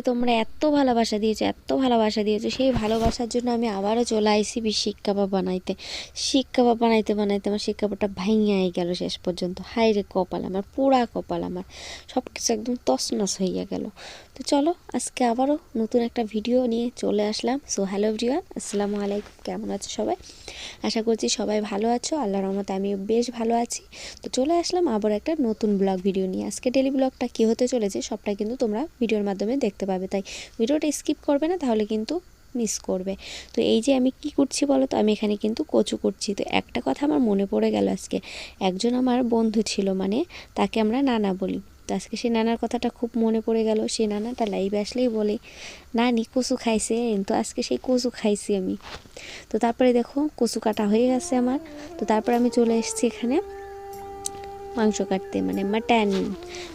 তোমরা এত ভালোবাসা দিয়েছ, এত ভালোবাসা দিয়েছ, সেই ভালোবাসার জন্য আমি আবারও চলে আইসি শিক কাবাব বানাইতে। শিক কাবাব বানাইতে বানাইতে আমার শিক কাবাবটা ভাঙিয়াই গেল শেষ পর্যন্ত। হাই রে কপাল আমার পোড়া কপাল আমার সব কিছু একদম তছনছ হইয়া গেল। তো চলো, আজকে আবারও নতুন একটা ভিডিও নিয়ে চলে আসলাম। সো হ্যালো এভরিওয়ান আসসালামু আলাইকুম, কেমন আছো সবাই? আশা করছি সবাই ভালো আছো, আল্লাহর রহমতে আমিও বেশ ভালো আছি। তো চলে আসলাম আবার একটা নতুন ব্লগ ভিডিও নিয়ে। আজকে ডেলি ব্লগটা কী হতে চলেছে সবটা কিন্তু তোমরা ভিডিওর মাধ্যমে দেখতে পাবে। তাই ভিডিওটা স্কিপ করবে না, তাহলে কিন্তু মিস করবে। তো এই যে আমি কি করছি বলো তো, আমি এখানে কিন্তু কচু করছি। তো একটা কথা আমার মনে পড়ে গেল আজকে। একজন আমার বন্ধু ছিল মানে তাকে আমরা নানা বলি। তো আজকে সেই নানার কথাটা খুব মনে পড়ে গেল। সেই নানাটা লাইভে আসলেই বলে, নানি কচু খাইছে তো আজকে সেই কচু খাইছি আমি। তো তারপরে দেখো কচু কাটা হয়ে গেছে আমার। তো তারপরে আমি চলে এসেছি এখানে মাংস কাটতে মানে মাটন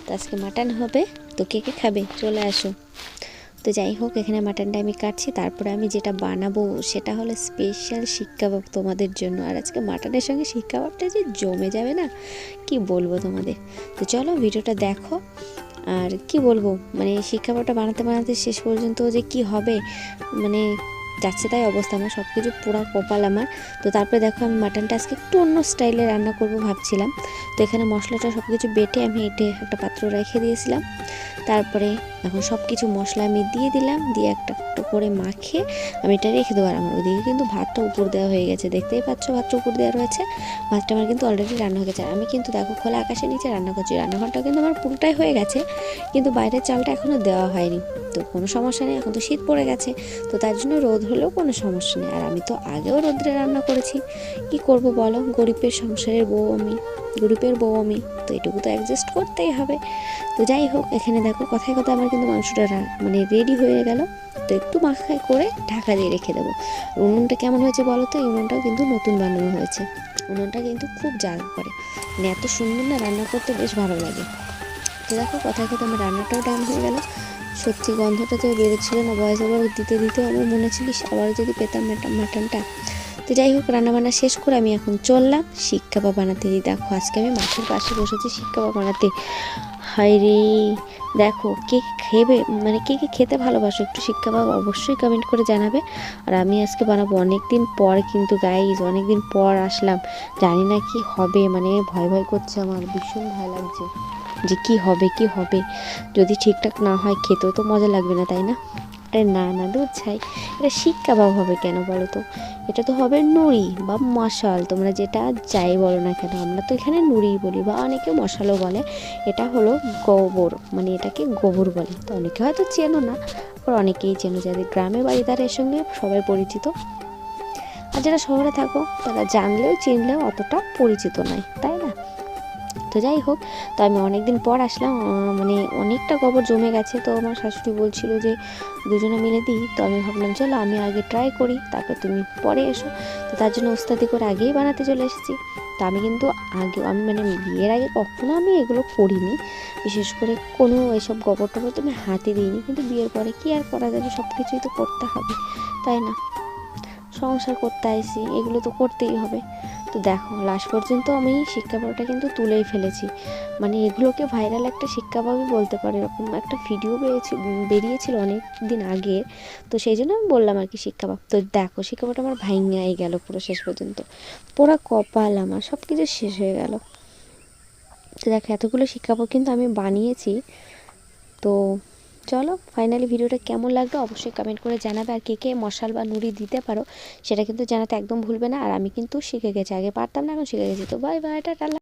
তো আজকে মাটন হবে, তো কে কে খাবে? চলে আসো। তো যাই হোক, এখানে মাটনটা আমি কাটছি। তারপরে আমি যেটা বানাবো সেটা হলো স্পেশাল শিক কাবাব তোমাদের জন্য। আর আজকে মাটনের সঙ্গে শিক কাবাবটা যে জমে যাবে না, কি বলব তোমাদের? তো চলো ভিডিওটা দেখো। আর কি বলব মানে শিক্ষাপটা বানাতে বানাতে শেষ পর্যন্ত যে কি হবে মানে যাচ্ছে তাই অবস্থা আমার সব কিছু পুরো কপাল আমার। তো তারপরে দেখো আমি মাটনটা আজকে একটু অন্য স্টাইলে রান্না করব ভাবছিলাম। তো এখানে মশলাটা সব কিছু বেটে আমি এটে একটা পাত্র রেখে দিয়েছিলাম। তারপরে এখন সব কিছু মশলা আমি দিয়ে দিলাম, দিয়ে একটা একটা করে মাখে আমি এটা রেখে দেবো। আর আমার ওদিকে কিন্তু ভাতটা উপর দেওয়া হয়ে গেছে, দেখতেই পাচ্ছ ভাতটা উপর দেওয়া রয়েছে। ভাতটা আমার কিন্তু অলরেডি রান্না হয়ে গেছে। আমি কিন্তু দেখো খোলা আকাশের নিচে রান্না করছি রান্নাঘরটা কিন্তু আমার পুরোটাই হয়ে গেছে, কিন্তু বাইরের চালটা এখনও দেওয়া হয়নি। তো কোনো সমস্যা নেই, এখন তো শীত পড়ে গেছে, তো তার জন্য রোদ হলেও কোনো সমস্যা নেই। আর আমি তো আগেও রোদ্রে রান্না করেছি। কি করব বলো? গরিবের সংসারের বউ আমি। গরিবের বউ আমি। তো এটুকু তো অ্যাডজাস্ট করতেই হবে। তো যাই হোক, এখানে দেখো কথায় কথা আমার কিন্তু মাংসটা মানে রেডি হয়ে গেল। তো একটু মাখায় করে ঢাকা দিয়ে রেখে দেবো। উনুনটা কেমন হয়েছে বলো তো? এই উনুনটাও কিন্তু নতুন বানানো হয়েছে। উনুনটা কিন্তু খুব জাগ করে। মানে এত সুন্দর না রান্না করতে বেশ ভালো লাগে। তো দেখো, কথায় কথা আমার রান্নাটাও ডান হয়ে গেল। সত্যি গন্ধটা তো বেরোচ্ছিল না, ভয়েস ওভার দিতে দিতে আমার মনে ছিল আবার যদি পেতাম মাটন মাটনটা। তো যাই হোক, রান্নাবান্না শেষ করে আমি এখন চললাম শিক কাবাব বানাতে। দেখো, আজকে আমি মাঠের পাশে বসেছি শিক কাবাব বানাতে। হাই রে, দেখো কে খেবে মানে কে কে খেতে ভালোবাসো একটু শিক কাবাব অবশ্যই কমেন্ট করে জানাবে। আর আমি আজকে বানাবো অনেক দিন পর কিন্তু গাইজ অনেক দিন পর আসলাম। জানি না কি হবে মানে ভয় ভয় করছে আমার, ভীষণ ভয় লাগছে। যে কি হবে কি হবে? যদি ঠিকঠাক না হয়, খেতেও তো মজা লাগবে না, তাই না? আরে না না, দুধ ছাই। এটা শিক কাবাব হবে কেন বলো তো? এটা তো হবে নুড়ি বা মশাল। তোমরা যেটা যাই বলো না কেন, আমরা তো এখানে নুড়ি বলি বা অনেকে মশালও বলে। এটা হলো গোবর মানে এটাকে গোবর বলে। তো অনেকে হয়তো চেনো না, আবার অনেকেই চেনো যাদের গ্রামে বাড়ি তারা এর সঙ্গে সবাই পরিচিত। আর যারা শহরে থাকো, তারা জানলেও, চিনলেও অতটা পরিচিত নয়, তাই তো যাই হোক, তো আমি অনেক দিন পর আসলাম মানে অনেকটা গোবর জমে গেছে। তো আমার শাশুড়ি বলছিল যে, দুজনে মিলে দিই। তো আমি ভাবলাম, চলো আমি আগে ট্রাই করি, তারপর তুমি পরে এসো। তো তার জন্য ওস্তাদি করে আগেই বানাতে চলে এসেছি। তো আমি কিন্তু আগে, আমি মানে বিয়ের আগে কখনো আমি এগুলো করিনি। বিশেষ করে কোনো এসব গোবর টবর তো আমি হাতে দিইনি। কিন্তু বিয়ের পরে কি আর করা যাবে? সব কিছুই তো করতে হবে, তাই না? সংসার করতে আইসি এগুলো তো করতেই হবে। তো দেখো লাস্ট পর্যন্ত আমি শিক্ষাপাবটা কিন্তু তুলেই ফেলেছি। মানে এগুলোকে ভাইরাল একটা শিক্ষাপাবই বলতে পারে, এরকম একটা ভিডিও বেরিয়েছি বেরিয়েছিল অনেক দিন আগে। তো সেই জন্য আমি বললাম আর কি শিক্ষাপাব তো দেখো শিক্ষাপাবটা আমার ভাইঙ্গাই গেল পুরো শেষ পর্যন্ত। পুরো কপাল আমার সব কিছু শেষ হয়ে গেল। তো দেখো, এতগুলো শিক্ষাপাব কিন্তু আমি বানিয়েছি। তো চলো ফাইনালি ভিডিওটা কেমন লাগবে অবশ্যই কমেন্ট করে জানাবে আর কে কে মশাল বা নুড়ি দিতে পারো, সেটা কিন্তু জানাতে একদম ভুলবে না আর আমি কিন্তু শিখে গেছি, আগে পারতাম না, এখন শিখে গেছি। তো বাই বাই টাটা।